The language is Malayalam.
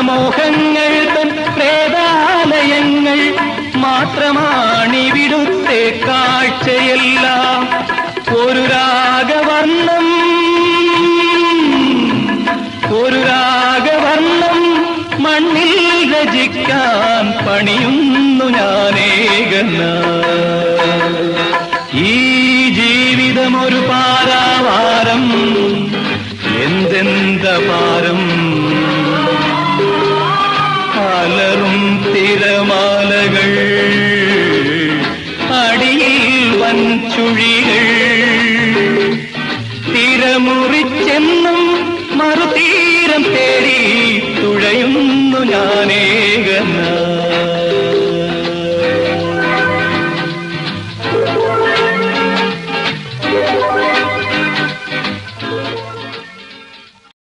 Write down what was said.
മോഹങ്ങൾ തൻ പ്രേതാലയങ്ങൾ മാത്രമാണിവിടുത്തെ കാഴ്ചയെല്ലാം. ഒരു രാഗവർണം ഒരു രാഗവർണം മണ്ണിൽ രചിക്കാൻ പണിയുന്നു ഞാനേകന. ഈ ജീവിതമൊരു പാരാവാരം എന്തെന്ത പാരം? മാലകൾ അടിയിൽ വൻ ചുഴികൾ. തിരമുറിച്ചെന്നും മറുതീരം തേടി തുഴയുന്നു ഞാനേകനാ